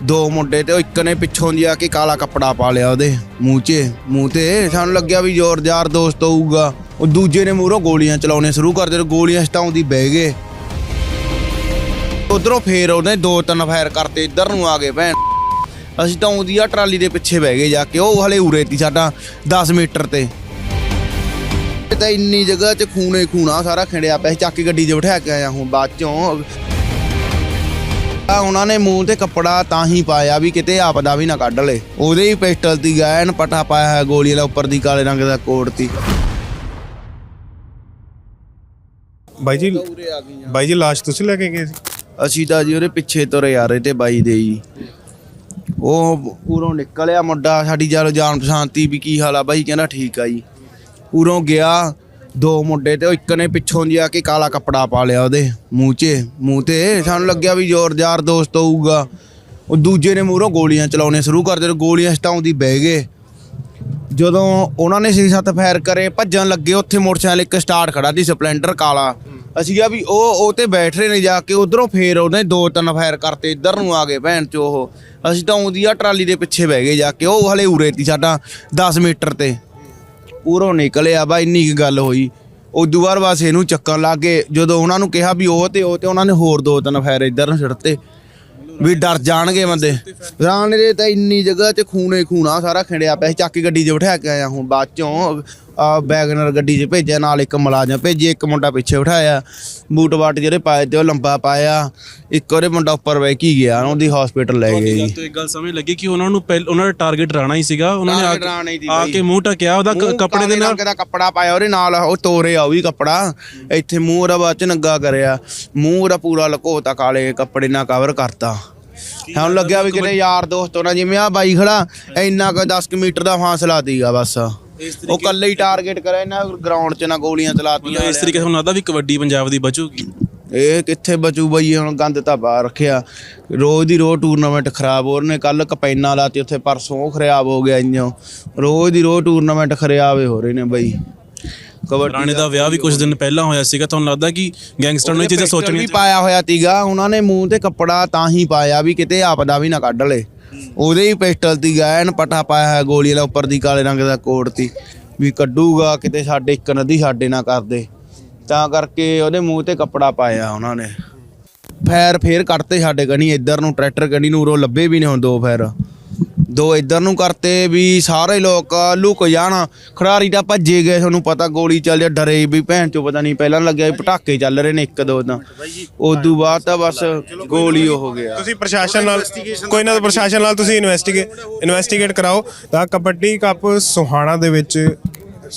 ਦੋ ਮੁੰਡੇ ਤੇ ਉਹ ਇੱਕ ਨੇ ਪਿੱਛੋਂ ਦੀ ਆ ਕੇ ਕਾਲਾ ਕੱਪੜਾ ਪਾ ਲਿਆ ਉਹਦੇ ਮੂੰਹ 'ਚ, ਮੂੰਹ ਤੇ ਸਾਨੂੰ ਲੱਗਿਆ ਵੀ ਜ਼ੋਰਦਾਰ ਦੋਸਤ ਹੋਊਗਾ। ਉਹ ਦੂਜੇ ਨੇ ਮੂਹਰੋਂ ਗੋਲੀਆਂ ਚਲਾਉਣੇ ਸ਼ੁਰੂ ਕਰ ਦਿੱਤੇ, ਗੋਲੀਆਂ ਸਟਾਉਂਦੀ ਬਹਿ ਗਏ। ਉਧਰੋਂ ਫੇਰ ਉਹਨੇ ਦੋ ਤਿੰਨ ਫਾਇਰ ਕਰਤੇ, ਇੱਧਰ ਨੂੰ ਆ ਗਏ ਭੈਣ। ਅਸੀਂ ਤਾਂ ਉਹਦੀ ਆ ਟਰਾਲੀ ਦੇ ਪਿੱਛੇ ਬਹਿ ਗਏ ਜਾ ਕੇ, ਉਹ ਹਲੇ ਉਰੇ ਤੀ ਸਾਡਾ 10 ਮੀਟਰ ਤੇ। ਇਹ ਇੰਨੀ ਜਗ੍ਹਾ 'ਚ ਖੂਨੇ ਖੂਨਾ ਸਾਰਾ ਖਿੰਡਿਆ ਪਿਆ ਸੀ, ਚੱਕ ਕੇ ਗੱਡੀ 'ਚ ਬਿਠਾ ਕੇ ਆਇਆ ਹੁਣ ਬਾਅਦ 'ਚੋਂ। ਆ ਉਹਨਾਂ ਨੇ ਮੂੰਹ ਤੇ ਕੱਪੜਾ ਤਾਂ ਹੀ ਪਾਇਆ ਵੀ ਕਿਤੇ ਆਪਦਾ ਵੀ ਨਾ ਕੱਢ ਲੇ। ਉਹਦੇ ਹੀ ਪਿਸਟਲ ਦੀ ਗੈਨ ਪਟਾ ਪਾਇਆ ਹੈ ਗੋਲੀ ਵਾਲਾ ਉੱਪਰ ਦੀ ਕਾਲੇ ਰੰਗ ਦਾ ਕੋਟ ਤੀ। ਬਾਈ ਜੀ ਬਾਈ ਜੀ ਲਾਸ਼ ਤੁਸੀਂ ਲੈ ਕੇ ਗਏ ਸੀ? ਅਸੀਂ ਤਾਂ ਜੀ ਉਹਦੇ ਪਿੱਛੇ ਤੁਰੇ ਆ ਰਹੇ ਤੇ ਬਾਈ ਦੇ ਜੀ ਉਹ ਉਰੋਂ ਨਿਕਲਿਆ ਮੁੰਡਾ ਸਾਡੀ ਜਾਨ ਪਛਾਣਤੀ ਵੀ ਕੀ ਹਾਲ ਆ ਬਾਈ ਕਹਿੰਦਾ ਠੀਕ ਆ ਜੀ। ਉਰੋਂ ਗਿਆ ਦੋ ਮੁੰਡੇ ਤੇ ਉਹ ਇੱਕ ਨੇ ਪਿੱਛੋਂ ਦੀ ਆ ਕੇ ਕਾਲਾ ਕੱਪੜਾ ਪਾ ਲਿਆ ਉਹਦੇ ਮੂੰਹ 'ਚ। ਮੂੰਹ ਤੇ ਸਾਨੂੰ ਲੱਗਿਆ ਵੀ ਜ਼ੋਰਦਾਰ ਦੋਸਤ ਹੋਊਗਾ। ਉਹ ਦੂਜੇ ਨੇ ਮੂਹਰੋਂ ਗੋਲੀਆਂ ਚਲਾਉਣੇ ਸ਼ੁਰੂ ਕਰ ਦਿੱਤੇ, ਗੋਲੀਆਂ ਸਟਾਉਂਦੀ ਬਹਿ ਗਏ। ਜਦੋਂ ਉਹਨਾਂ ਨੇ ਛੇ ਸੱਤ ਫਾਇਰ ਕਰੇ ਭੱਜਣ ਲੱਗੇ, ਉੱਥੇ ਮੋਟਰਸਾਈਕਲ ਇੱਕ ਸਟਾਰਟ ਖੜਾ ਸੀ, ਸਪਲੈਂਡਰ ਕਾਲਾ। ਅਸੀਂ ਕਿਹਾ ਵੀ ਉਹ ਉਹ ਤੇ ਬੈਠ ਰਹੇ ਨੇ ਜਾ ਕੇ, ਉਧਰੋਂ ਫੇਰ ਉਹਨੇ ਦੋ ਤਿੰਨ ਫਾਇਰ ਕਰਤੇ, ਇੱਧਰ ਨੂੰ ਆ ਗਏ ਭੈਣ ਚ ਉਹ। ਅਸੀਂ ਤਾਂ ਉਹਦੀ ਆ ਟਰਾਲੀ ਦੇ ਪਿੱਛੇ ਬਹਿ ਗਏ ਜਾ ਕੇ, ਉਹ ਹਲੇ ਉਰੇ ਤੀ ਸਾਡਾ 10 ਮੀਟਰ ਤੇ। ਉਰੋਂ ਨਿਕਲਿਆ ਬਾ, ਇੰਨੀ ਕੁ ਗੱਲ ਹੋਈ। ਉਦੋਂ ਬਾਅਦ ਬਸ ਇਹਨੂੰ ਚੱਕਣ ਲੱਗ ਗਏ। ਜਦੋਂ ਉਹਨਾਂ ਨੂੰ ਕਿਹਾ ਵੀ ਉਹ ਤੇ ਉਹ ਤੇ ਉਹਨਾਂ ਨੇ ਹੋਰ ਦੋ ਤਿੰਨ ਫਾਇਰ ਇੱਧਰ ਨੂੰ ਛੱਡਤੇ। ਵੀ ਡਰ ਜਾਣਗੇ ਬੰਦੇ। ਰਾਣੇ ਦੇ ਤਾਂ ਇੰਨੀ ਜਗ੍ਹਾ 'ਚ ਖੂਨੇ ਖੂਨਾ ਸਾਰਾ ਖਿੰਡਿਆ ਪਿਆ ਸੀ। ਚੱਕ ਕੇ ਗੱਡੀ 'ਚ ਬਿਠਾ ਕੇ ਆਇਆ ਹੁਣ ਬਾਅਦ ਚੋਂ। ਆ ਬੈਗਨਰ ਗੱਡੀ 'ਚ ਭੇਜਿਆ ਨਾਲ ਇੱਕ ਮੁਲਾਜ਼ਮ ਭੇਜੀ ਇੱਕ ਮੁੰਡਾ ਪਿੱਛੇ ਬਿਠਾਇਆ। ਬੂਟ ਬਾਟ ਜਿਹੜੇ ਪਾਏ ਤੇ ਉਹ ਲੰਬਾ ਪਾਇਆ। ਇੱਕ ਉਹਦੇ ਮੁੰਡਾ ਉੱਪਰ ਬਹਿ ਕੇ ਗਿਆ ਉਹਦੀ ਹਸਪੀਟਲ ਲੈ ਗਏ ਜੀ। ਤੋਂ ਇੱਕ ਗੱਲ ਸਮਝ ਲੱਗੀ ਕਿ ਉਹਨਾਂ ਨੂੰ ਪਹਿਲ ਉਹਨਾਂ ਦਾ ਟਾਰਗੇਟ ਰਾਣਾ ਹੀ ਸੀਗਾ। ਉਹਨਾਂ ਨੇ ਆ Target ਰਾਣਾ ਹੀ ਸੀ ਕੇ- ਆ ਬਾਈ। ਕੇ ਮੂੰਹ ਟਕਿਆ ਉਹਦਾ ਕ- ਕੱਪੜੇ ਦੇ ਨਾਲ ਦਾ ਕੱਪੜਾ ਪਾਇਆ ਉਹਦੇ ਨਾਲ ਉਹ ਤੋਰੇ ਆ ਉਹ ਵੀ ਕੱਪੜਾ। ਇੱਥੇ ਮੂੰਹ ਉਹਦਾ ਬਾਅਦ ਚ ਨੰਗਾ ਕਰਿਆ। ਮੂੰਹ ਉਹਦਾ ਪੂਰਾ ਲਕੋਤਾ ਕਾਲੇ ਕੱਪੜੇ ਨਾਲ ਕਵਰ ਕਰਤਾ। ਸਾਨੂੰ ਲੱਗਿਆ ਵੀ ਕਿਤੇ ਯਾਰ ਦੋਸਤ ਹੋਣਾ ਜਿਵੇਂ ਆ ਬਾਈ ਖੜਾ ਇੰਨਾ ਕੁ 10 ਕੁ ਮੀਟਰ ਦਾ ਫਾਸਲਾ ਦੀਗਾ ਬਸ। ਉਹ ਕੱਲੇ ਹੀ ਟਾਰਗੇਟ ਕਰਿਆ ਇਹਨਾਂ ਗਰਾਊਂਡ 'ਚ ਨਾ ਗੋਲੀਆਂ ਚਲਾਤੀਆਂ ਇਸ ਤਰੀਕੇ ਤੁਹਾਨੂੰ ਲੱਗਦਾ ਵੀ ਕਬੱਡੀ ਪੰਜਾਬ ਦੀ ਬਚੂਗੀ। ਇਹ ਕਿੱਥੇ ਬਚੂ ਬਈ ਹੁਣ ਗੰਦ ਤਾਂ ਬਾਹਰ ਰੱਖਿਆ। ਰੋਜ਼ ਦੀ ਰੋਜ਼ ਟੂਰਨਾਮੈਂਟ ਖਰਾਬ ਹੋ ਰਹੇ ਨੇ ਕੱਲ ਕਪੈਨਾ ਲਾਤੀ ਉੱਥੇ ਪਰਸੋਂ ਖਰਾਬ ਹੋ ਗਿਆ ਇੰਜੋ। ਰੋਜ਼ ਦੀ ਰੋਜ਼ ਟੂਰਨਾਮੈਂਟ ਖਰਾਬੇ ਹੋ ਰਹੇ ਨੇ ਬਈ। ਕਬੱਡੀ ਰਾਣੇ ਦਾ ਵਿਆਹ ਵੀ ਕੁਝ ਦਿਨ ਪਹਿਲਾਂ ਹੋਇਆ ਸੀਗਾ ਤੁਹਾਨੂੰ ਲੱਗਦਾ ਕਿ ਗੈਂਗਸਟਰ ਨੂੰ ਇਹ ਚੀਜ਼ਾਂ ਸੋਚਣੀਆਂ ਵੀ ਪਾਇਆ ਹੋਇਆ ਤੀਗਾ ਉਹਨਾਂ ਨੇ ਮੂੰਹ ਤੇ ਕੱਪੜਾ ਤਾਂ ਹੀ ਪਾਇਆ ਵੀ ਕਿਤੇ ਆਪਦਾ ਵੀ ਨਾ ਕੱਢ ਲੇ। ਉਹਦੇ ਹੀ ਪਿਸਟਲ ਦੀ ਗੈਨ ਪਟਾ ਪਾਇਆ ਹੋਇਆ ਗੋਲੀ ਵਾਲਾ, ਉੱਪਰ ਦੀ ਕਾਲੇ ਰੰਗ ਦਾ ਕੋਟ ਤੀ ਵੀ ਕੱਢੂਗਾ, ਕਿਤੇ ਸਾਡੇ ਇੱਕ ਨਦੀ ਸਾਡੇ ਨਾ ਕਰਦੇ ਤਾਂ ਕਰਕੇ ਉਹਦੇ ਮੂੰਹ ਤੇ ਕੱਪੜਾ ਪਾਇਆ ਉਹਨਾਂ ਨੇ। ਫੈਰ ਫੇਰ ਕੱਢਤੇ ਸਾਡੇ ਕਣੀ ਇੱਧਰ ਨੂੰ ਟਰੈਕਟਰ ਕਣੀ ਨੂੰ, ਉਰੋਂ ਲੱਭੇ ਵੀ ਨਹੀਂ ਹੁਣ ਦੋ ਫੈਰ। ਦੋ ਇੱਧਰ ਨੂੰ ਕਰਤੇ ਵੀ ਸਾਰੇ ਲੋਕ ਲੁਕ ਜਾਣ। ਖੜਾਰੀ ਤਾਂ ਭੱਜੇ ਗਏ ਤੁਹਾਨੂੰ ਪਤਾ ਗੋਲੀ ਚੱਲ ਜਾ ਡਰੇ ਵੀ ਭੈਣ ਚੋ ਪਤਾ ਨਹੀਂ ਪਹਿਲਾਂ ਲੱਗਿਆ ਵੀ ਪਟਾਕੇ ਚੱਲ ਰਹੇ ਨੇ ਇੱਕ ਦੋ ਤਾਂ। ਉਦੋਂ ਬਾਅਦ ਤਾਂ ਬਸ ਗੋਲੀ ਉਹ ਹੋ ਗਿਆ। ਤੁਸੀਂ ਪ੍ਰਸ਼ਾਸਨ ਨਾਲ ਕੋਈ ਨਾ ਪ੍ਰਸ਼ਾਸਨ ਨਾਲ ਤੁਸੀਂ ਇਨਵੈਸਟੀਗੇਟ ਇਨਵੈਸਟੀਗੇਟ ਕਰਾਓ। ਤਾਂ ਕਬੱਡੀ ਕੱਪ ਸੁਹਾਣਾ ਦੇ ਵਿੱਚ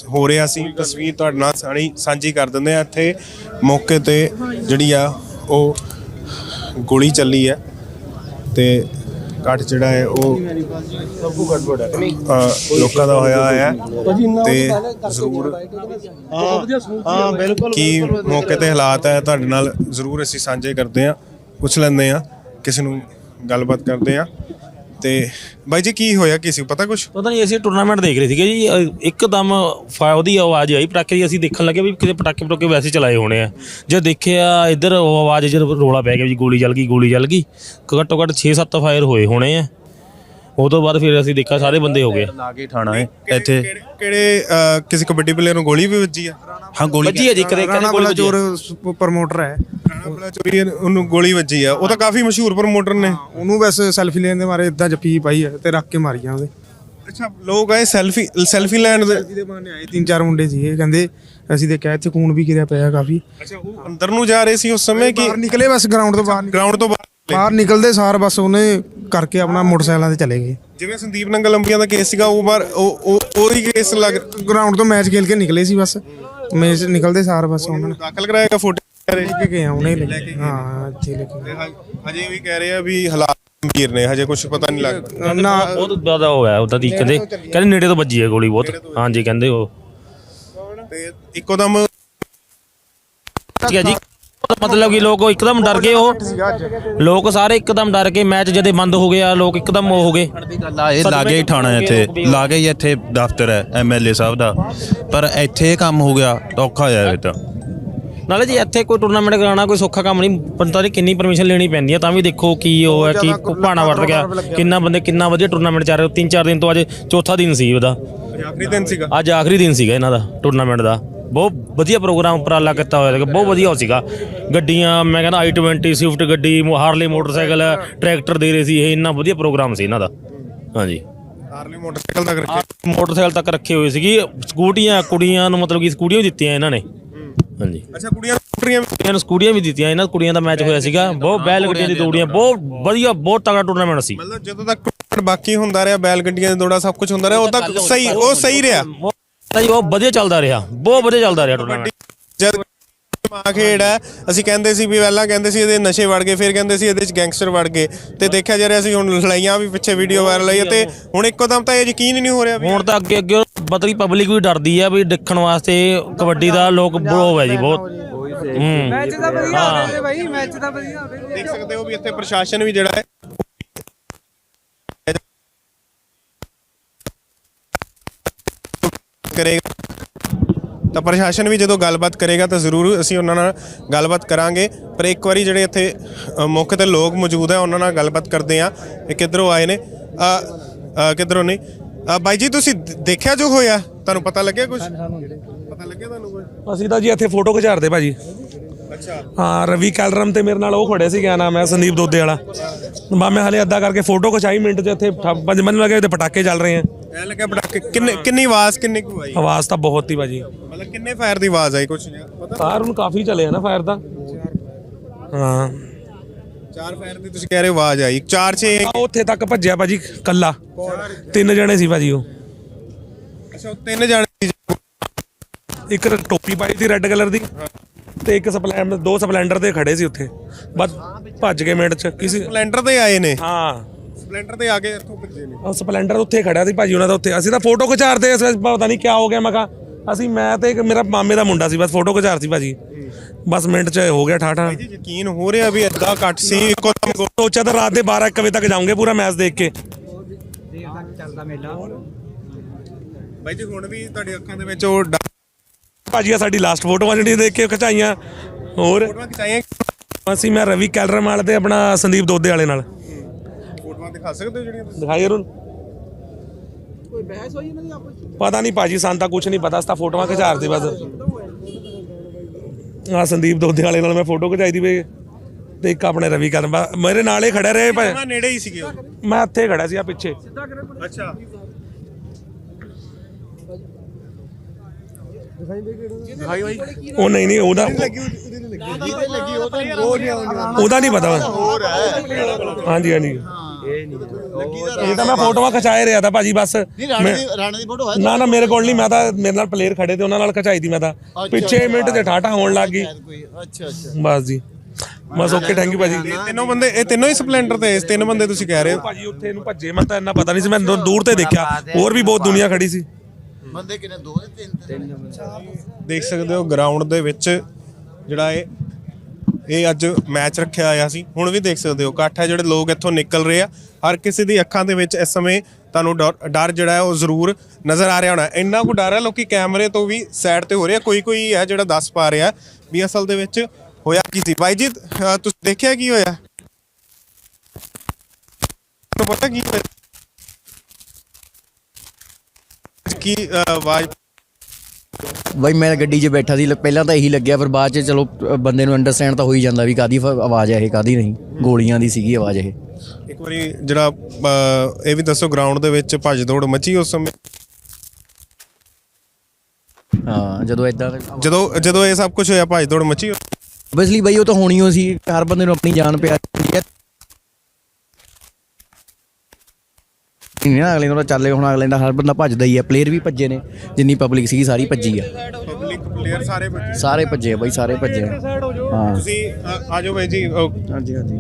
ਹੋ ਰਿਹਾ ਸੀ। ਤਸਵੀਰ ਤੁਹਾਡੇ ਨਾਲ ਸਾਣੀ ਸਾਂਝੀ ਕਰ ਦਿੰਦੇ ਆ ਇੱਥੇ ਮੌਕੇ ਤੇ ਜਿਹੜੀ ਆ ਉਹ ਗੋਲੀ ਚੱਲੀ ਹੈ। ਤੇ ਕੱਟ ਜਿਹੜਾ ਹੈ ਉਹ ਅ, ਲੋਕਾਂ ਦਾ ਹੋਇਆ ਹੈ ਤੇ ਜ਼ਰੂਰ ਹਾਂ ਬਿਲਕੁਲ ਕੀ ਮੌਕੇ ਤੇ ਹਾਲਾਤ ਹੈ ਤੁਹਾਡੇ ਨਾਲ ਜ਼ਰੂਰ ਅਸੀਂ ਸਾਂਝੇ ਕਰਦੇ ਆ ਪੁੱਛ ਲੈਂਦੇ ਆ ਕਿਸੇ ਨੂੰ ਗੱਲਬਾਤ ਕਰਦੇ ਆ ਤੇ ਬਾਈ ਜੀ ਕੀ ਹੋਇਆ ਕਿਸੇ ਪਤਾ ਕੁਝ ਪਤਾ ਨਹੀਂ ਅਸੀਂ ਟੂਰਨਾਮੈਂਟ ਦੇਖ ਰਹੇ ਸੀਗੇ ਜੀ। ਇੱਕਦਮ ਫਾ ਉਹਦੀ ਆਵਾਜ਼ ਆਈ ਪਟਾਕੇ ਦੀ। ਅਸੀਂ ਦੇਖਣ ਲੱਗੇ ਵੀ ਕਿਤੇ ਪਟਾਕੇ ਪਟਾਕੇ ਵੈਸੇ ਚਲਾਏ ਹੋਣੇ ਆ। ਜਦ ਦੇਖਿਆ ਇੱਧਰ ਉਹ ਆਵਾਜ਼ ਜਦ ਰੋਲਾ ਪੈ ਗਿਆ ਵੀ ਗੋਲੀ ਚੱਲ ਗਈ ਗੋਲੀ ਚੱਲ ਗਈ। ਘੱਟੋ ਘੱਟ 6-7 ਫਾਇਰ ਹੋਏ ਹੋਣੇ ਆ। ਉਹ ਤੋਂ ਬਾਅਦ ਫਿਰ ਅਸੀਂ ਦੇਖਿਆ ਸਾਰੇ ਬੰਦੇ ਹੋ ਗਏ। ਲਾਗੇ ਥਾਣਾ ਹੈ ਇੱਥੇ। ਕਿਹੜੇ ਕਿਸੇ ਕਬੱਡੀ ਪਲੇਅਰ ਨੂੰ ਗੋਲੀ ਵੀ ਵੱਜੀ ਆ? ਹਾਂ ਗੋਲੀ ਵੱਜੀ ਹੈ ਜੀ ਕਦੇ ਕਦੇ ਗੋਲੀ ਵੱਜੀ। ਪ੍ਰਮੋਟਰ ਹੈ। ਬਲਾ ਚੋਰੀ ਉਹਨੂੰ ਗੋਲੀ ਵੱਜੀ ਆ। ਉਹ ਤਾਂ ਕਾਫੀ ਮਸ਼ਹੂਰ ਪ੍ਰਮੋਟਰ ਨੇ। ਉਹਨੂੰ ਬਸ ਸੈਲਫੀ ਲੈਣ ਦੇ ਮਾਰੇ ਇਦਾਂ ਜੱਫੀ ਪਾਈ ਹੈ ਤੇ ਰੱਖ ਕੇ ਮਾਰੀਆਂ ਉਹਦੇ। ਅੱਛਾ ਲੋਕ ਆਏ ਸੈਲਫੀ ਸੈਲਫੀ ਲੈਣ ਦੇ। ਜਿਹਦੇ ਬਹਾਨੇ ਆਏ ਤਿੰਨ ਚਾਰ ਮੁੰਡੇ ਸੀਗੇ ਕਹਿੰਦੇ ਅਸੀਂ ਦੇਖਿਆ ਇੱਥੇ ਖੂਨ ਵੀ ਗਿਰਿਆ ਪਿਆ ਕਾਫੀ। ਅੱਛਾ ਉਹ ਅੰਦਰ ਨੂੰ ਜਾ ਰਹੇ ਸੀ ਉਸ ਸਮੇਂ ਕਿ ਬਾਹਰ ਨਿਕਲੇ ਬਸ ਗਰਾਊਂਡ ਤੋਂ ਬਾਹਰ। ਗਰਾਊਂਡ ਤੋਂ ਬਾਹਰ ਬਾਹਰ ਨਿਕਲਦੇ ਸਾਰ ਬਸ ਉਹਨੇ ਕਰਕੇ ਆਪਣਾ ਮੋਟਰਸਾਈਕਲਾਂ ਤੇ ਚਲੇ ਗਏ। ਜਿਵੇਂ ਸੰਦੀਪ ਨੰਗਲ ਅੰਬੀਆਂ ਦਾ ਕੇਸ ਸੀਗਾ ਉਹ ਬਾਰ ਉਹ ਉਹ ਉਹੀ ਕੇਸ ਲੱਗ ਗਰਾਊਂਡ ਤੋਂ ਮੈਚ ਖੇਲ ਕੇ ਨਿਕਲੇ ਸੀ ਬਸ। ਮੈਚ ਨਿਕਲਦੇ ਸਾਰ ਬਸ ਉਹਨਾਂ ਨੇ। ਦਾਖਲ ਕਰਾਏਗਾ ਫੋਟੋ ਲੈ ਕੇ ਗਏ ਆ ਉਹਨੇ ਲੈ ਕੇ ਹਾਂ ਇੱਥੇ ਲੈ ਕੇ। ਹਜੇ ਵੀ ਕਹਿ ਰਹੇ ਆ ਵੀ ਹਾਲਾਤ ਗੰਭੀਰ ਨੇ ਹਜੇ ਕੁਝ ਪਤਾ ਨਹੀਂ ਲੱਗਦਾ ਨਾ ਬਹੁਤ ਜ਼ਿਆਦਾ ਹੋਇਆ ਉਹਦਾ ਦੀ ਕਹਿੰਦੇ ਕਹਿੰਦੇ ਨੇੜੇ ਤੋਂ ਵੱਜੀ ਹੈ ਗੋਲੀ ਬਹੁਤ। ਹਾਂਜੀ ਕਹਿੰਦੇ ਉਹ। ਤੇ ਇੱਕੋ ਦਮ ਠੀਕ ਹੈ ਜੀ। ਮਤਲਬ ਕਿ ਲੋਕ ਇੱਕਦਮ ਡਰ ਗਏ ਉਹ। ਲੋਕ ਸਾਰੇ ਇੱਕਦਮ ਡਰ ਕੇ ਮੈਚ ਜਦੇ ਬੰਦ ਹੋ ਗਿਆ ਲੋਕ ਇੱਕਦਮ ਉਹ ਹੋ ਗਏ। ਗੱਲ ਆ ਇਹ ਲਾਗੇ ਹੀ ਥਾਣਾ ਹੈ ਇੱਥੇ ਲਾਗੇ ਹੀ ਇੱਥੇ ਦਫ਼ਤਰ ਹੈ ਐਮਐਲਏ ਸਾਹਿਬ ਦਾ। ਪਰ ਇੱਥੇ ਇਹ ਕੰਮ ਹੋ ਗਿਆ ਔਖਾ ਹੋਇਆ ਇਹ ਤਾਂ। ਨਾਲੇ ਜੀ ਇੱਥੇ ਕੋਈ ਟੂਰਨਾਮੈਂਟ ਕਰਾਉਣਾ ਕੋਈ ਸੌਖਾ ਕੰਮ ਨਹੀਂ ਪਤਾ ਨਹੀਂ ਕਿੰਨੀ ਪਰਮਿਸ਼ਨ ਲੈਣੀ ਪੈਂਦੀ ਹੈ ਤਾਂ ਵੀ ਦੇਖੋ ਕੀ ਉਹ ਹੈ ਕੀ ਭਾਣਾ ਵੜ ਗਿਆ। ਕਿੰਨਾ ਬੰਦੇ ਕਿੰਨਾ ਵਧੀਆ ਟੂਰਨਾਮੈਂਟ ਚੱਲ ਰਿਹਾ ਤਿੰਨ ਚਾਰ ਦਿਨ ਤੋਂ ਅੱਜ ਚੌਥਾ ਦਿਨ ਸੀ ਉਹਦਾ। ਆਖਰੀ ਦਿਨ ਸੀਗਾ। ਅੱਜ ਆਖਰੀ ਦਿਨ ਸੀਗਾ ਇਹਨਾਂ ਦਾ ਟੂਰਨਾਮੈਂਟ ਦਾ। ਬਹੁਤ ਵਧੀਆ ਪ੍ਰੋਗਰਾਮ ਉਪਰਾਲਾ ਕੀਤਾ ਹੋਇਆ ਸੀਗਾ ਬਹੁਤ ਵਧੀਆ ਹੋ ਸੀਗਾ। ਗੱਡੀਆਂ ਮੈਂ ਕਹਿੰਦਾ i20 ਸਵਿਫਟ ਗੱਡੀ ਹਾਰਲੇ ਮੋਟਰਸਾਈਕਲ ਟਰੈਕਟਰ ਦੇ ਰਹੇ ਸੀ ਇਹ ਇੰਨਾ ਵਧੀਆ ਪ੍ਰੋਗਰਾਮ ਸੀ ਇਹਨਾਂ ਦਾ। ਹਾਂਜੀ। ਹਾਰਲੇ ਮੋਟਰਸਾਈਕਲ ਕਰਕੇ ਆਹ ਮੋਟਰਸਾਈਕਲ ਤੱਕ ਰੱਖੇ ਹੋਏ ਸੀਗੀ। ਸਕੂਟੀਆਂ ਕੁੜੀਆਂ ਨੂੰ ਮਤਲਬ ਕਿ ਸਕੂਟੀਆਂ ਦਿੱਤੀਆਂ ਇਹਨਾਂ ਨੇ। ਹਾਂਜੀ। ਅੱਛਾ ਕੁੜੀਆਂ ਸਕੂਟਰੀਆਂ ਕੁੜੀਆਂ ਨੂੰ ਸਕੂਟੀਆਂ ਵੀ ਦਿੱਤੀਆਂ ਇਹਨਾਂ ਕੁੜੀਆਂ ਦਾ ਮੈਚ ਹੋਇਆ ਸੀਗਾ। ਬਹੁਤ ਬੈਲ ਗੱਡੀਆਂ ਦੀ ਦੌੜੀਆਂ ਬਹੁਤ ਵਧੀਆ ਬਹੁਤ ਤਗੜਾ ਟੂਰਨਾਮੈਂਟ ਸੀ। ਮਤਲਬ ਜਦੋਂ ਤੱਕ ਟੂਰਨਾਮੈਂਟ ਬਾਕੀ ਹੁੰਦਾ ਰਿਹਾ ਬੈਲ ਗੱਡੀਆਂ ਦੀ ਦੌੜਾ ਸਭ ਕੁਝ ਹੁੰਦਾ ਰਿਹਾ ਉਦੋਂ ਤੱਕ ਸਹੀ ਉਹ ਸਹੀ ਰਿਹਾ। ਜੀ ਬਹੁਤ ਵਧੀਆ ਚੱਲਦਾ ਰਿਹਾ ਬਹੁਤ ਵਧੀਆ ਚੱਲਦਾ ਰਿਹਾ ਟੂਰਨਾਮੈਂਟ ਜਦ ਮਾ ਖੇਡ ਹੈ। ਅਸੀਂ ਕਹਿੰਦੇ ਸੀ ਵੀ ਪਹਿਲਾਂ ਕਹਿੰਦੇ ਸੀ ਇਹਦੇ ਨਸ਼ੇ ਵੜ ਗਏ ਫਿਰ ਕਹਿੰਦੇ ਸੀ ਇਹਦੇ ਚ ਗੈਂਗਸਟਰ ਵੜ ਗਏ। ਤੇ ਦੇਖਿਆ ਜਾ ਰਿਹਾ ਸੀ ਹੁਣ ਲੜਾਈਆਂ ਵੀ ਪਿੱਛੇ ਵੀਡੀਓ ਵਾਇਰਲ ਹੋਈ ਹੈ ਤੇ ਹੁਣ ਇੱਕੋ ਦਮ ਤਾਂ ਇਹ ਯਕੀਨ ਹੀ ਨਹੀਂ ਹੋ ਰਿਹਾ ਵੀ ਹੁਣ ਤਾਂ ਅੱਗੇ ਅੱਗੇ ਬਤਲੀ ਪਬਲਿਕ ਵੀ ਡਰਦੀ ਆ ਵੀ ਦੇਖਣ ਵਾਸਤੇ ਕਬੱਡੀ ਦਾ ਲੋਕ ਬਰੋ ਹੈ ਜੀ ਬਹੁਤ। ਮੈਚ ਤਾਂ ਵਧੀਆ ਹੋ। ਰਿਹਾ ਭਾਈ ਮੈਚ ਤਾਂ ਵਧੀਆ ਹੋ ਰਿਹਾ ਦੇਖ ਸਕਦੇ ਹੋ ਵੀ ਇੱਥੇ ਪ੍ਰਸ਼ਾਸਨ ਵੀ ਜਿਹੜਾ ਹੈ ਕਰੇਗਾ। ਤਾਂ ਪ੍ਰਸ਼ਾਸਨ ਵੀ ਜਦੋਂ ਗੱਲਬਾਤ ਕਰੇਗਾ ਤਾਂ ਜ਼ਰੂਰ ਅਸੀਂ ਉਹਨਾਂ ਨਾਲ ਗੱਲਬਾਤ ਕਰਾਂਗੇ। ਪਰ ਇੱਕ ਵਾਰੀ ਜਿਹੜੇ ਇੱਥੇ ਅ, ਮੁੱਖ ਤੇ ਲੋਕ ਮੌਜੂਦ ਹੈ ਉਹਨਾਂ ਨਾਲ ਗੱਲਬਾਤ ਕਰਦੇ ਆ ਇਹ ਕਿੱਧਰੋਂ ਆਏ ਨੇ। ਅ, ਕਿੱਧਰੋਂ ਨਹੀਂ? ਅ, ਬਾਈ ਜੀ ਤੁਸੀਂ ਦ- ਦੇਖਿਆ ਜੋ ਹੋਇਆ? ਤੁਹਾਨੂੰ ਪਤਾ ਲੱਗਿਆ ਕੁਝ ਪਤਾ ਲੱਗਿਆ ਤੁਹਾਨੂੰ ਕੁਝ ਅਸੀਂ ਤਾਂ ਜੀ ਇੱਥੇ ਫੋਟੋ ਖਿਚਾਰਦੇ ਭਾਜੀ। ਹਾਂ ਰਵੀ ਕੈਲਰਮ ਤੇ ਮੇਰੇ ਨਾਲ ਉਹ ਖੜੇ ਸੀ ਕਿਆ ਨਾਮ ਹੈ ਸੰਦੀਪ ਦੋਦੇ ਵਾਲਾ। ਬਾ ਮੈਂ ਹਲੇ ਅੱਧਾ ਕਰਕੇ ਫੋਟੋ ਖਿਚਾਈ ਮਿੰਟ 'ਚ ਇੱਥੇ ਪੰਜ ਮੈਨੂੰ ਲੱਗਿਆ ਤੇ ਪਟਾਕੇ ਚੱਲ ਰਹੇ ਆ। ਐ ਲੱਗਾ ਪਟਾਕੇ ਕਿੰਨੇ ਕਿੰਨੀ ਆਵਾਜ਼ ਕਿੰਨੀ ਕੁ ਆਈ? ਆਵਾਜ਼ ਤਾਂ ਬਹੁਤ ਹੀ ਭਾਜੀ। ਮਤਲਬ ਕਿੰਨੇ ਫਾਇਰ ਦੀ ਆਵਾਜ਼ ਆਈ ਕੁਝ ਪਤਾ? ਸਾਰ ਨੂੰ ਕਾਫੀ ਚੱਲੇ ਆ ਨਾ ਫਾਇਰ ਦਾ। ਹਾਂ। ਚਾਰ ਫਾਇਰ ਦੀ ਤੁਸੀਂ ਕਹਿ ਰਹੇ ਹੋ ਆਵਾਜ਼ ਆਈ ਚਾਰ ਛੇ। ਆ ਉੱਥੇ ਤੱਕ ਭੱਜਿਆ ਭਾਜੀ ਕੱਲਾ ਤਿੰਨ ਜਣੇ ਸੀ ਭਾਜੀ ਉਹ। ਅੱਛਾ ਉਹ ਤਿੰਨ ਜਾਣੇ ਸੀ। ਇੱਕ ਟੋਪੀ ਪਾਈ ਸੀ ਰੈੱਡ ਕਲਰ ਦੀ। ਤੇ ਇੱਕ ਸਪਲੈਂਡਰ ਦੋ ਸਪਲੈਂਡਰ ਤੇ ਖੜੇ ਸੀ ਉੱਥੇ। ਬਸ ਭੱਜ ਗਏ ਮਿੰਟ 'ਚ ਕਿਸੇ ਸਪਲੈਂਡਰ ਤੇ ਆਏ ਨੇ? ਹਾਂ। ਸਪਲੈਂਡਰ ਤੇ ਆ ਕੇ ਇੱਥੋਂ ਭੱਜੇ ਨੇ? ਉਹ ਸਪਲੈਂਡਰ ਉੱਥੇ ਖੜਿਆ ਸੀ ਭਾਜੀ ਉਹਨਾਂ ਦਾ ਉੱਥੇ। ਅਸੀਂ ਤਾਂ ਫੋਟੋ ਖਿਚਾਰਦੇ ਇਸ ਪਤਾ ਨਹੀਂ ਕਿਆ ਹੋ ਗਿਆ ਮੈਂ ਕਿਹਾ ਅਸੀਂ ਮੈਂ ਤੇ ਇੱਕ ਮੇਰਾ ਮਾਮੇ ਦਾ ਮੁੰਡਾ ਸੀ ਬਸ ਫੋਟੋ ਖਿਚਾਰ ਸੀ ਭਾਜੀ। ਬਸ ਮਿੰਟ 'ਚ ਹੋ ਗਿਆ ਠਾਠਾ। ਜੀ ਯਕੀਨ ਹੋ ਰਿਹਾ ਵੀ ਏਦਾਂ ਘੱਟ ਸੀ ਇੱਕੋ ਦਮ ਸੋਚਿਆ ਤਾਂ ਰਾਤ ਦੇ 12 1 ਵਜੇ ਤੱਕ ਜਾਉਂਗੇ ਪੂਰਾ ਮੈਚ ਦੇਖ ਕੇ। ਬਾਈ ਜੀ ਹੁਣ ਵੀ ਤੁਹਾਡੀ ਅੱਖਾਂ ਦੇ ਵਿੱਚ ਉਹ ਡਰ- ਭਾਜੀ ਆ ਸਾਡੀ ਲਾਸਟ ਫੋਟੋਆਂ ਜਿਹੜੀਆਂ ਦੇਖ ਕੇ ਖਿਚਾਈਆਂ। ਹੋਰ? ਫੋਟੋਆਂ ਖਿਚਾਈਆਂ ਅਸੀਂ ਮੈਂ ਰਵੀ ਕੈਲਰਮ ਵਾਲੇ ਤੇ ਆਪਣਾ ਸੰਦੀਪ ਦੋਦੇ ਵਾਲੇ ਨਾਲ। ਫੋਟੋਆਂ ਦਿਖਾ ਸਕਦੇ ਹੋ ਜਿਹੜੀਆਂ ਤੁਸੀਂ? ਦਿਖਾਈ ਅਰੁਣ? ਪਤਾ ਨਹੀਂ ਭਾਜੀ ਸਾਨੂੰ ਤਾਂ ਕੁਝ ਨਹੀਂ ਪਤਾ ਅਸੀਂ ਤਾਂ ਫੋਟੋਆਂ ਖਿਚਾਰਦੇ ਬਸ। ਆ ਸੰਦੀਪ ਦੋਦੇ ਵਾਲੇ ਨਾਲ ਮੈਂ ਫੋਟੋ ਖਿਚਾਈ ਦੀ ਵੇ। ਤੇ ਇੱਕ ਆਪਣੇ ਰਵੀ ਕੈਲਰਮ ਮੇਰੇ ਨਾਲ ਹੀ ਖੜੇ ਰਹੇ ਭਾਈ। ਨੇੜੇ ਹੀ ਸੀਗੇ ਮੈਂ ਇੱਥੇ ਖੜਾ ਸੀ ਆ ਪਿੱਛੇ। ਅੱਛਾ। ਉਹ ਨਹੀਂ ਨਹੀਂ ਉਹਦਾ ਉਹਦਾ ਨਹੀਂ ਪਤਾ। ਹਾਂਜੀ ਹਾਂਜੀ। ਇਹ ਤਾਂ ਮੈਂ ਫੋਟੋਆਂ ਖਿਚਾਏ ਰਿਹਾ ਤਾਂ ਭਾਜੀ ਬਸ। ਨਾ ਨਾ ਮੇਰੇ ਕੋਲ ਨਹੀਂ ਮੈਂ ਤਾਂ ਮੇਰੇ ਨਾਲ ਪਲੇਅਰ ਖੜੇ ਤੇ ਉਹਨਾਂ ਨਾਲ ਖਿਚਾਈ ਦੀ ਮੈਂ ਤਾਂ। ਪਿੱਛੇ ਮਿੰਟ ਤੇ ਠਾਠਾ ਹੋਣ ਲੱਗ ਗਈ। ਅੱਛਾ ਅੱਛਾ। ਬਸ ਜੀ। ਬਸ ਓਕੇ ਥੈਂਕ ਯੂ ਭਾਜੀ। ਇਹ ਤਿੰਨੋਂ ਬੰਦੇ ਇਹ ਤਿੰਨੋਂ ਹੀ ਸਪਲੈਂਡਰ ਤੇ ਇਸ ਤਿੰਨ ਬੰਦੇ ਤੁਸੀਂ ਕਹਿ ਰਹੇ ਹੋ। ਭਾਜੀ ਉੱਥੇ ਨੂੰ ਭੱਜੇ ਮੈਂ ਤਾਂ ਇੰਨਾ ਪਤਾ ਨਹੀਂ ਸੀ ਮੈਂ ਦੂਰ ਤੇ ਦੇਖਿਆ। ਹੋਰ ਵੀ ਬਹੁਤ ਦੁਨੀਆ ਖੜੀ ਸੀ। ਬੰਦੇ ਕਿੰਨੇ? ਦੋ ਨੇ ਤਿੰਨ ਦੇਖ ਸਕਦੇ ਹੋ ਗਰਾਊਂਡ ਦੇ ਵਿੱਚ ਜਿਹੜਾ ਇਹ ਇਹ ਅੱਜ ਮੈਚ ਰੱਖਿਆ ਹੋਇਆ ਸੀ। ਹੁਣ ਵੀ ਦੇਖ ਸਕਦੇ ਹੋ ਇਕੱਠ ਹੈ ਜਿਹੜੇ ਲੋਕ ਇੱਥੋਂ ਨਿਕਲ ਰਹੇ ਆ। ਹਰ ਕਿਸੇ ਦੀ ਅੱਖਾਂ ਦੇ ਵਿੱਚ ਇਸ ਸਮੇਂ ਤੁਹਾਨੂੰ ਡਰ- ਡਰ ਜਿਹੜਾ ਹੈ ਉਹ ਜ਼ਰੂਰ ਨਜ਼ਰ ਆ ਰਿਹਾ ਹੋਣਾ। ਇੰਨਾ ਕੁ ਡਰ ਹੈ ਲੋਕੀ ਕੈਮਰੇ ਤੋਂ ਵੀ ਸਾਈਡ ਤੇ ਹੋ ਰਿਹਾ। ਕੋਈ ਕੋਈ ਹੈ ਜਿਹੜਾ ਦੱਸ ਪਾ ਰਿਹਾ ਵੀ ਅਸਲ ਦੇ ਵਿੱਚ ਹੋਇਆ ਕੀ ਸੀ। ਬਾਈ ਜੀ ਅਹ ਤੁਸੀਂ ਦੇਖਿਆ ਕੀ ਹੋਇਆ? ਤੁਹਾਨੂੰ ਪਤਾ ਕੀ ਹੋਇਆ? ਕੀ ਆਵਾਜ਼? ਬਾਈ ਮੈਂ ਗੱਡੀ 'ਚ ਬੈਠਾ ਸੀ ਲ- ਪਹਿਲਾਂ ਤਾਂ ਇਹੀ ਲੱਗਿਆ ਫਿਰ ਬਾਅਦ 'ਚ ਚਲੋ ਅ, ਬੰਦੇ ਨੂੰ ਅੰਡਰਸਟੈਂਡ ਤਾਂ ਹੋ ਹੀ ਜਾਂਦਾ ਵੀ ਕਾਦੀ ਆਵਾਜ਼ ਹੈ ਇਹ ਕਾਦੀ ਨਹੀਂ। ਗੋਲੀਆਂ ਦੀ ਸੀਗੀ ਆਵਾਜ਼ ਇਹ। ਇੱਕ ਵਾਰੀ ਜਿਹੜਾ ਅਹ, ਇਹ ਵੀ ਦੱਸੋ ਗਰਾਊਂਡ ਦੇ ਵਿੱਚ ਭੱਜ ਦੌੜ ਮਚੀ ਉਸ ਸਮੇਂ? ਹਾਂ ਜਦੋਂ ਇਦਾਂ ਜਦੋਂ ਜਦੋਂ ਇਹ ਸਭ ਕੁਝ ਹੋਇਆ ਭੱਜ ਦੌੜ ਮਚੀ? ਬਸਲੀ ਬਾਈ ਉਹ ਤਾਂ ਹੋਣੀ ਓ ਸੀ ਹਰ ਬੰਦੇ ਨੂੰ ਆਪਣੀ ਜਾਨ ਪਿਆਰੀ ਹੁੰਦੀ ਹੈ ਨਹੀਂ ਨਾ ਅਗਲੇ ਨੂੰ ਤਾਂ ਚੱਲੇ ਹੁਣ ਅਗਲੇ ਦਾ ਹਰ ਬੰਦਾ ਭੱਜਦਾ ਹੀ ਹੈ ਪਲੇਅਰ ਵੀ ਭੱਜੇ ਨੇ ਜਿੰਨੀ ਪਬਲਿਕ ਸੀਗੀ ਸਾਰੀ ਭੱਜੀ ਆ। ਪਬਲਿਕ ਪਲੇਅਰ ਸਾਰੇ ਬੱਚੇ ਸਾਰੇ ਭੱਜੇ ਬਾਈ ਸਾਰੇ ਭੱਜੇ ਹਾਂ ਤੁਸੀਂ ਆ ਜਾਓ ਬਾਈ ਜੀ ਹਾਂਜੀ ਹਾਂਜੀ।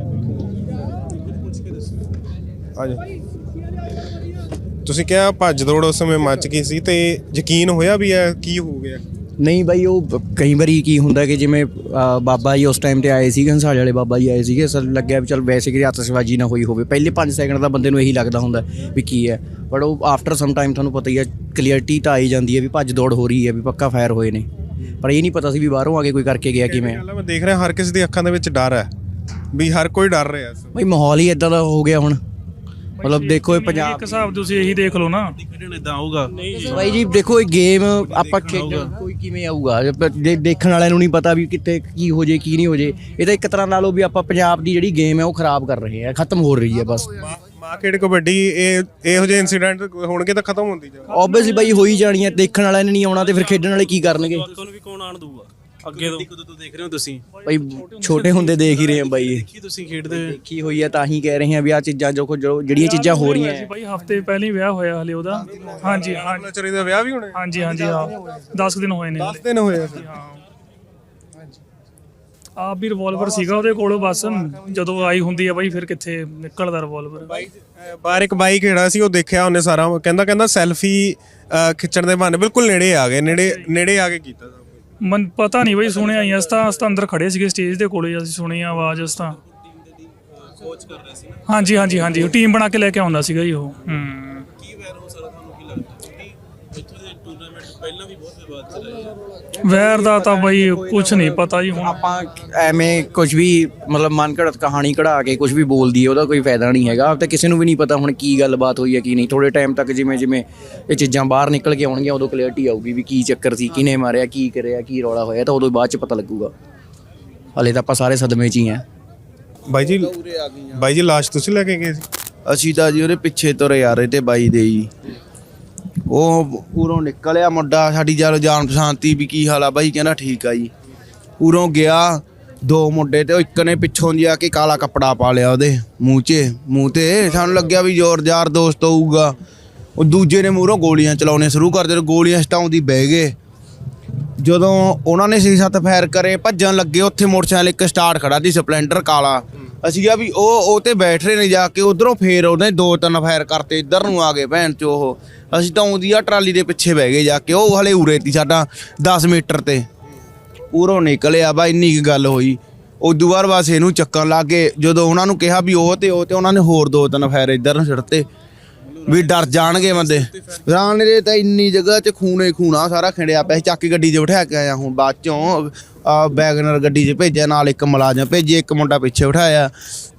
ਆ ਜਾਓ। ਤੁਸੀਂ ਕਿਹਾ ਭੱਜ ਦੌੜ ਉਸ ਸਮੇਂ ਮਚ ਗਈ ਸੀ ਤੇ ਯਕੀਨ ਹੋਇਆ ਵੀ ਇਹ ਕੀ ਹੋ ਗਿਆ? ਨਹੀਂ ਬਾਈ ਉਹ ਕਈ ਵਾਰੀ ਕੀ ਹੁੰਦਾ ਕਿ ਜਿਵੇਂ ਬਾਬਾ ਜੀ ਉਸ ਟਾਈਮ ਤੇ ਆਏ ਸੀਗੇ ਹੰਸਾਲੇ ਵਾਲੇ ਬਾਬਾ ਜੀ ਆਏ ਸੀਗੇ ਸਰ ਲੱਗਿਆ ਵੀ ਚਲ ਵੈਸੇ ਕਿ ਆਤਿਸ਼ਬਾਜ਼ੀ ਨਾ ਹੋਈ ਹੋਵੇ। ਪਹਿਲੇ 5 ਸੈਕਿੰਡ ਦਾ ਬੰਦੇ ਨੂੰ ਇਹੀ ਲੱਗਦਾ ਹੁੰਦਾ ਵੀ ਕੀ ਹੈ। ਬਟ ਉਹ ਆਫਟਰ ਸਮ ਟਾਈਮ ਤੁਹਾਨੂੰ ਪਤਾ ਹੀ ਹੈ ਕਲੀਅਰਟੀ ਤਾਂ ਆਈ ਜਾਂਦੀ ਹੈ ਵੀ ਭੱਜ ਦੌੜ ਹੋ ਰਹੀ ਹੈ ਵੀ ਪੱਕਾ ਫਾਇਰ ਹੋਏ ਨੇ। ਪਰ ਇਹ ਨਹੀਂ ਪਤਾ ਸੀ ਵੀ ਬਾਹਰੋਂ ਆ ਕੇ ਕੋਈ ਕਰਕੇ ਗਿਆ ਕਿਵੇਂ ਮੈਂ ਦੇਖ ਰਿਹਾ ਹਰ ਕਿਸੇ ਦੀ ਅੱਖਾਂ ਦੇ ਵਿੱਚ ਡਰ ਹੈ ਵੀ ਹਰ ਕੋਈ ਡਰ ਰਿਹਾ ਬਈ ਮਾਹੌਲ ਹੀ ਇਦਾਂ ਦਾ ਹੋ ਗਿਆ ਹੁਣ। ਮਤਲਬ ਦੇਖੋ ਇਹ ਪੰਜਾਬ ਇੱਕ ਹਿਸਾਬ ਤੁਸੀਂ ਇਹੀ ਦੇਖ ਲਓ ਨਾ। ਖੇਡਣ ਇਦਾਂ ਆਊਗਾ? ਬਾਈ ਜੀ ਦੇਖੋ ਇਹ ਗੇਮ ਆਪਾਂ ਖੇਡਣ ਕੋਈ ਕਿਵੇਂ ਆਊਗਾ? ਜੇ ਦੇਖਣ ਵਾਲਿਆਂ ਨੂੰ ਨਹੀਂ ਪਤਾ ਵੀ ਕਿੱਥੇ ਕੀ ਹੋ ਜੇ ਕੀ ਨਹੀਂ ਹੋ ਜੇ ਇਹ ਤਾਂ ਇੱਕ ਤਰ੍ਹਾਂ ਨਾਲ ਉਹ ਵੀ ਆਪਾਂ ਪੰਜਾਬ ਦੀ ਜਿਹੜੀ ਗੇਮ ਹੈ ਉਹ ਖਰਾਬ ਕਰ ਰਹੇ ਆ ਖਤਮ ਹੋ ਰਹੀ ਹੈ ਬਸ। ਮਾਂ ਮਾਂ ਖੇਡ ਕਬੱਡੀ ਇਹ ਇਹੋ ਜਿਹੇ ਇਨਸੀਡੈਂਟ ਹੋਣਗੇ ਤਾਂ ਖਤਮ ਹੁੰਦੀ ਜਾ ਆਬਵੀਅਸਲੀ ਬਾਈ ਹੋਈ ਜਾਣੀ ਹੈ ਦੇਖਣ ਵਾਲਿਆਂ ਨੇ ਨਹੀਂ ਆਉਣਾ ਤੇ ਫਿਰ ਖੇਡਣ ਵਾਲੇ ਕੀ ਕਰਨਗੇ? ਤੁਹਾਨੂੰ ਵੀ ਕੌਣ ਆਣ ਦਊਗਾ? ਅੱਗੇ ਤੋਂ? ਕਦੋਂ ਤੋਂ ਦੇਖ ਰਹੇ ਹੋ ਤੁਸੀਂ? ਬਾਈ ਛੋਟੇ ਹੁੰਦੇ ਦੇਖ ਹੀ ਰਹੇ ਆ ਬਾਈ। ਕੀ ਤੁਸੀਂ ਖੇਡਦੇ? ਦੇਖੀ ਹੋਈ ਹੈ ਤਾਂ ਹੀ ਕਹਿ ਰਹੇ ਆ ਵੀ ਆ ਚੀਜ਼ਾਂ ਜੋ ਕੁਝ- ਜੋ ਜਿਹੜੀਆਂ ਚੀਜ਼ਾਂ ਹੋ ਰਹੀਆਂ ਬਾਈ ਹਫ਼ਤੇ ਪਹਿਲਾਂ ਹੀ ਵਿਆਹ ਹੋਇਆ ਹਲੇ ਉਹਦਾ। ਹਾਂਜੀ ਹਾਂ। ਨਚਰੀ ਦਾ ਵਿਆਹ ਵੀ ਹੋਣਾ? ਹਾਂਜੀ ਹਾਂਜੀ ਹਾਂ। 10 ਦਿਨ ਹੋਏ ਨੇ 10 ਦਿਨ ਹੋਏ ਆ ਫਿਰ। ਆਪ ਵੀ ਰਿਵਾਲਵਰ ਸੀਗਾ ਉਹਦੇ ਕੋਲ ਬਸ ਜਦੋਂ ਆਈ ਹੁੰਦੀ ਆ ਬਾਈ ਫਿਰ ਕਿੱਥੇ ਨਿਕਲਦਾ ਰਿਵਾਲਵਰ ਅਹ ਬਾਹਰ ਇੱਕ ਬਾਈ ਖੇੜਾ ਸੀ ਉਹ ਦੇਖਿਆ ਉਹਨੇ ਸਾਰਾ। ਕਹਿੰਦਾ ਕਹਿੰਦਾ ਸੈਲਫੀ ਖਿੱਚਣ ਦੇ ਬਹਾਨੇ ਬਿਲਕੁਲ ਨੇੜੇ ਆ ਗਏ ਨੇੜੇ ਨੇੜੇ ਆ ਕੇ ਕੀਤਾ। ਮਨ ਪਤਾ ਨਹੀਂ ਬਈ ਸੁਣਿਆ ਹੀ ਅਸ ਤਾਂ ਅਸ ਅੰਦਰ ਖੜੇ ਸੀਗੇ ਸਟੇਜ ਦੇ ਕੋਲੇ, ਅਸੀਂ ਸੁਣੀ ਆ ਆਵਾਜ਼, ਅਸ ਤਾਂ ਹਾਂਜੀ ਹਾਂਜੀ ਹਾਂਜੀ, ਉਹ ਟੀਮ ਬਣਾ ਕੇ ਲੈ ਕੇ ਆਉਂਦਾ ਸੀਗਾ ਜੀ ਉਹ, ਹੂੰ। ਵੈਰ ਦਾ ਤਾਂ ਬਾਈ ਕੁਝ ਨਹੀਂ ਪਤਾ ਜੀ ਹੁਣ। ਆਪਾਂ ਐਵੇਂ ਕੁਝ ਵੀ ਮਤਲਬ ਮਨ ਘੜਤ ਕਹਾਣੀ ਕਢਾ ਕੇ ਕੁਝ ਵੀ ਬੋਲ ਦਈਏ ਉਹਦਾ ਕੋਈ ਫਾਇਦਾ ਨਹੀਂ ਹੈਗਾ। ਤੇ ਕਿਸੇ ਨੂੰ ਵੀ ਨਹੀਂ ਪਤਾ ਹੁਣ ਕੀ ਗੱਲਬਾਤ ਹੋਈ ਹੈ ਕੀ ਨਹੀਂ। ਥੋੜੇ ਟਾਈਮ ਤੱਕ ਜਿਵੇਂ ਜਿਵੇਂ ਇਹ ਚੀਜ਼ਾਂ ਬਾਹਰ ਨਿਕਲ ਕੇ ਆਉਣਗੀਆਂ ਉਦੋਂ ਕਲੈਰਿਟੀ ਆਊਗੀ ਵੀ ਕੀ ਚੱਕਰ ਸੀ ਕਿਹਨੇ ਮਾਰਿਆ ਕੀ ਕਰਿਆ ਕੀ ਰੌਲਾ ਹੋਇਆ ਤਾਂ ਉਦੋਂ ਬਾਅਦ ਚ ਪਤਾ ਲੱਗੂਗਾ। ਹਲੇ ਤਾਂ ਆਪਾਂ ਸਾਰੇ ਸਦਮੇ 'ਚ ਹੀ ਆ ਬਾਈ ਜੀ ਬਾਈ ਜੀ ਲਾਸ਼ ਤੁਸੀਂ ਲੈ ਕੇ ਗਏ ਸੀ? ਅਸੀਂ ਤਾਂ ਜੀ ਉਹਦੇ ਪਿੱਛੇ ਤੁਰੇ ਆ ਰਹੇ ਤੇ ਬਾਈ ਦੇ ਜੀ। ਉਹ ਉਰੋਂ ਨਿਕਲਿਆ ਮੁੰਡਾ, ਸਾਡੀ ਜਦ ਜਾਣ ਪਛਾਣਤੀ ਵੀ ਕੀ ਹਾਲ ਆ ਬਾਈ, ਕਹਿੰਦਾ ਠੀਕ ਆ ਜੀ। ਉਰੋਂ ਗਿਆ, ਦੋ ਮੁੰਡੇ ਤੇ, ਉਹ ਇੱਕ ਨੇ ਪਿੱਛੋਂ ਦੀ ਆ ਕੇ ਕਾਲਾ ਕੱਪੜਾ ਪਾ ਲਿਆ ਉਹਦੇ ਮੂੰਹ 'ਚ, ਮੂੰਹ ਤੇ ਸਾਨੂੰ ਲੱਗਿਆ ਵੀ ਜ਼ੋਰਦਾਰ ਦੋਸਤ ਹੋਊਗਾ। ਉਹ ਦੂਜੇ ਨੇ ਮੂਹਰੋਂ ਗੋਲੀਆਂ ਚਲਾਉਣੀਆਂ ਸ਼ੁਰੂ ਕਰ ਦਿੱਤੇ ਗੋਲੀਆਂ ਸਟਾਉਂਦੀ ਬਹਿ ਗਏ। ਜਦੋਂ ਉਹਨਾਂ ਨੇ ਛੇ ਸੱਤ ਫਾਇਰ ਕਰੇ, ਭੱਜਣ ਲੱਗੇ, ਉੱਥੇ ਮੋਟਰਸਾਈਕਲ ਇੱਕ ਸਟਾਰਟ ਖੜਾ ਸੀ, ਸਪਲੈਂਡਰ ਕਾਲਾ। ਅਸੀਂ ਕਿਹਾ ਵੀ ਉਹ ਉਹ ਤੇ ਬੈਠ ਰਹੇ ਨੇ ਜਾ ਕੇ, ਉਧਰੋਂ ਫੇਰ ਉਹਨੇ ਦੋ ਤਿੰਨ ਫਾਇਰ ਕਰਤੇ, ਇੱਧਰ ਨੂੰ ਆ ਗਏ ਭੈਣ ਚੋ ਉਹ। ਅਸੀਂ ਤਾਂ ਆਉਂਦੀ ਆ ਟਰਾਲੀ ਦੇ ਪਿੱਛੇ ਬਹਿ ਗਏ ਜਾ ਕੇ, ਉਹ ਹਲੇ ਉਰੇ ਤੀ ਸਾਡਾ 10 ਮੀਟਰ ਤੇ। ਉਰੋਂ ਨਿਕਲਿਆ ਬਾ, ਇੰਨੀ ਕੁ ਗੱਲ ਹੋਈ। ਉਦੋਂ ਬਾਅਦ ਬਸ ਇਹਨੂੰ ਚੱਕਣ ਲੱਗ ਗਏ। ਜਦੋਂ ਉਹਨਾਂ ਨੂੰ ਕਿਹਾ ਵੀ ਉਹ ਤੇ ਉਹ ਤੇ ਉਹਨਾਂ ਨੇ ਹੋਰ ਦੋ ਤਿੰਨ ਫਾਇਰ ਇੱਧਰ ਨੂੰ ਛੱਡਤੇ ਵੀ ਡਰ ਜਾਣਗੇ ਬੰਦੇ। ਰਾਣੇ ਦੇ ਤਾਂ ਇੰਨੀ ਜਗ੍ਹਾ 'ਚ ਖੂਨੇ ਖੂਨਾ ਸਾਰਾ ਖਿੰਡਿਆ ਪਿਆ ਚੱਕ ਕੇ ਗੱਡੀ 'ਚ ਬਿਠਾ ਕੇ ਆਇਆ ਹੁਣ ਬਾਅਦ ਚੋਂ। ਆ ਬੈਗਨਰ ਗੱਡੀ 'ਚ ਭੇਜਿਆ ਨਾਲ ਇੱਕ ਮੁਲਾਜ਼ਮ ਭੇਜੀ ਇੱਕ ਮੁੰਡਾ ਪਿੱਛੇ ਬਿਠਾਇਆ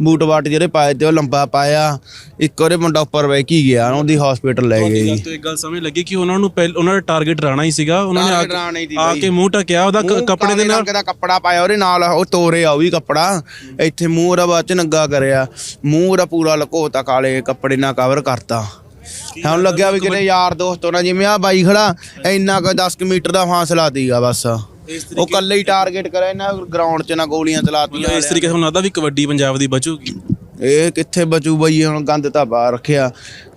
ਬੂਟ ਬਾਟ ਜਿਹੜੇ ਪਾਏ ਤੇ ਉਹ ਲੰਬਾ ਪਾਇਆ ਇੱਕ ਉਹਦੇ ਮੁੰਡਾ ਉੱਪਰ ਬੈ ਕੀ ਗਿਆ ਉਹਦੀ ਹਸਪੀਟਲ ਲੈ ਗਏ ਜੀ। ਤੋਂ ਇੱਕ ਗੱਲ ਸਮਝ ਲੱਗੀ ਕਿ ਉਹਨਾਂ ਨੂੰ ਪਹਿਲ ਉਹਨਾਂ ਦਾ ਟਾਰਗੇਟ ਰਾਣਾ ਹੀ ਸੀਗਾ ਉਹਨਾਂ ਨੇ ਆ Target ਰਾਣਾ ਹੀ ਕੇ- ਸੀ ਆ ਬਾਈ। ਕੇ ਮੂੰਹ ਟਕਿਆ ਉਹਦਾ ਕ- ਕੱਪੜੇ ਦੇ ਨਾਲ ਰੰਗ ਦਾ ਕੱਪੜਾ ਪਾਇਆ ਉਹਦੇ ਨਾਲ ਉਹ ਤੋਰੇ ਆ ਉਹ ਵੀ ਕੱਪੜਾ। ਇੱਥੇ ਮੂੰਹ ਉਹਦਾ ਬਾਅਦ ਚ ਨੰਗਾ ਕਰਿਆ ਮੂੰਹ ਉਹਦਾ ਪੂਰਾ ਲਕੋਤਾ ਕਾਲੇ ਕੱਪੜੇ ਨਾਲ ਕਵਰ ਕਰਤਾ। ਸਾਨੂੰ ਲੱਗਿਆ ਵੀ ਕਿਤੇ ਯਾਰ ਦੋਸਤ ਹੋਣਾ ਜਿਵੇਂ ਆ ਬਾਈ ਖੜਾ ਇੰਨਾ ਕੁ 10 ਕੁ ਮੀਟਰ ਦਾ ਫਾਸਲਾ ਦੀਗਾ ਬਸ। ਉਹ ਕੱਲੇ ਹੀ ਟਾਰਗੇਟ ਕਰਿਆ ਇਹਨਾਂ ਗਰਾਊਂਡ 'ਚ ਨਾ ਗੋਲੀਆਂ ਚਲਾਤੀਆਂ ਇਸ ਤਰੀਕੇ ਤੁਹਾਨੂੰ ਲੱਗਦਾ ਵੀ ਕਬੱਡੀ ਪੰਜਾਬ ਦੀ ਬਚੂਗੀ ਇਹ ਕਿੱਥੇ ਬਚੂ ਬਈ ਹੁਣ ਗੰਦ ਤਾਂ ਬਾਹਰ ਰੱਖਿਆ।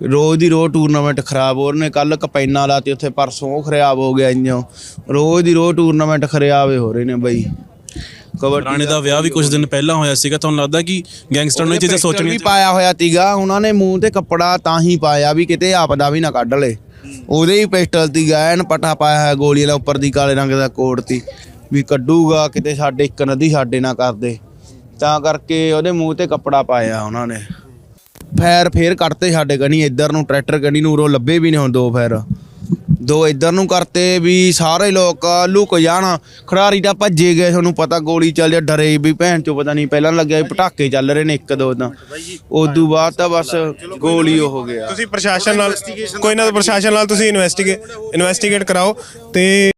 ਰੋਜ਼ ਦੀ ਰੋਜ਼ ਟੂਰਨਾਮੈਂਟ ਖਰਾਬ ਹੋ ਰਹੇ ਕੱਲ ਕਪੈਨਾ ਲਾਤੀ ਉੱਥੇ ਪਰਸੋਂ ਉਹ ਖਰਾਬ ਹੋ ਗਿਆ ਇੰਜੋ। ਰੋਜ਼ ਦੀ ਰੋਜ਼ ਟੂਰਨਾਮੈਂਟ ਖਰਾਬ ਹੋ ਰਹੇ ਨੇ ਬਈ। ਕਬੱਡੀ ਰਾਣੇ ਦਾ ਵਿਆਹ ਵੀ ਕੁਝ ਦਿਨ ਪਹਿਲਾਂ ਹੋਇਆ ਸੀਗਾ ਤੁਹਾਨੂੰ ਲੱਗਦਾ ਕਿ ਗੈਂਗਸਟਰ ਨੂੰ ਇਹ ਚੀਜ਼ਾਂ ਵੀ ਸੋਚਣੀਆਂ ਪਾਇਆ ਹੋਇਆ ਤੀਗਾ ਉਹਨਾਂ ਨੇ ਮੂੰਹ ਤੇ ਕੱਪੜਾ ਤਾਂ ਹੀ ਪਾਇਆ ਵੀ ਕਿਤੇ ਆਪਦਾ ਵੀ ਨਾ ਕੱਢ ਲੇ। ਉਹਦੇ ਹੀ ਪਿਸਟਲ ਦੀ ਗਾਇਨ ਪਟਾ ਪਾਇਆ ਹੋਇਆ ਗੋਲੀ ਵਾਲਾ ਉੱਪਰ ਦੀ, ਕਾਲੇ ਰੰਗ ਦਾ ਕੋਟ ਤੀ ਵੀ ਕੱਢੂਗਾ, ਕਿਤੇ ਸਾਡੇ ਇੱਕ ਨਦੀ ਸਾਡੇ ਨਾ ਕਰਦੇ ਤਾਂ ਕਰਕੇ ਉਹਦੇ ਮੂੰਹ ਤੇ ਕੱਪੜਾ ਪਾਇਆ ਉਹਨਾਂ ਨੇ। ਫੈਰ ਫੇਰ ਕੱਢਤੇ ਸਾਡੇ ਕਣੀ ਇੱਧਰ ਨੂੰ ਟਰੈਕਟਰ ਕਣੀ ਨੂੰ, ਉਰੋਂ ਲੱਭੇ ਵੀ ਨੇ ਹੁਣ ਦੋ ਫੈਰ। ਦੋ ਇੱਧਰ ਨੂੰ ਕਰਤੇ ਵੀ ਸਾਰੇ ਲੋਕ ਲੁਕ ਜਾਣ। ਖਿਡਾਰੀ ਤਾਂ ਭੱਜੇ ਗਏ, ਤੁਹਾਨੂੰ ਪਤਾ ਗੋਲੀ ਚੱਲ ਜਾ ਡਰੇ ਵੀ ਭੈਣ ਚੋ ਪਤਾ ਨਹੀਂ ਪਹਿਲਾਂ ਲੱਗਿਆ ਵੀ ਪਟਾਕੇ ਚੱਲ ਰਹੇ ਨੇ ਇੱਕ ਦੋ ਤਾਂ। ਉਦੋਂ ਬਾਅਦ ਤਾਂ ਬਸ ਗੋਲੀ ਉਹ ਹੋ ਗਿਆ। ਤੁਸੀਂ ਪ੍ਰਸ਼ਾਸਨ ਨਾਲ, ਕੋਈ ਨਾ, ਪ੍ਰਸ਼ਾਸਨ ਨਾਲ ਤੁਸੀਂ ਇਨਵੈਸਟੀਗੇ ਇਨਵੈਸਟੀਗੇਟ ਕਰਾਓ ਤੇ